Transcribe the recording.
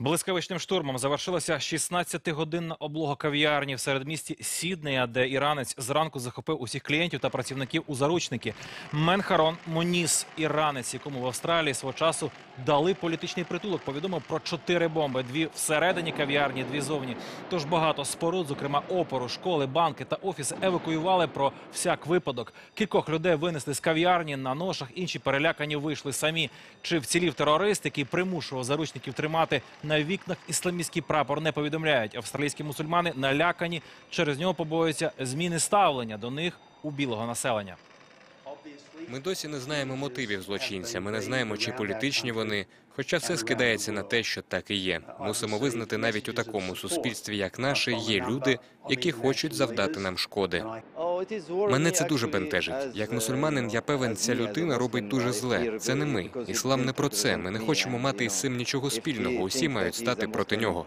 Блискавичним штурмом завершилася 16-годинна облога кав'ярні в середмісті Сіднея, де іранець зранку захопив усіх клієнтів та працівників у заручники. Менхарон Моніс, іранець, якому в Австралії свого часу дали політичний притулок, повідомив про чотири бомби: дві всередині кав'ярні, дві зовні. Тож багато споруд, зокрема опору, школи, банки та офіси, евакуювали про всяк випадок. Кількох людей винесли з кав'ярні на ношах, інші перелякані вийшли самі. Чи вцілів терорист, який примушував заручників тримати на вікнах ісламістський прапор, не повідомляють. Австралійські мусульмани налякані. Через нього побоюються зміни ставлення до них у білого населення. Ми досі не знаємо мотивів злочинця. Ми не знаємо, чи політичні вони. Хоча все скидається на те, що так і є. Мусимо визнати, навіть у такому суспільстві, як наше, є люди, які хочуть завдати нам шкоди. Мене це дуже бентежить. Як мусульманин, я певен, ця людина робить дуже зле. Це не ми. Іслам не про це. Ми не хочемо мати із цим нічого спільного. Усі мають стати проти нього.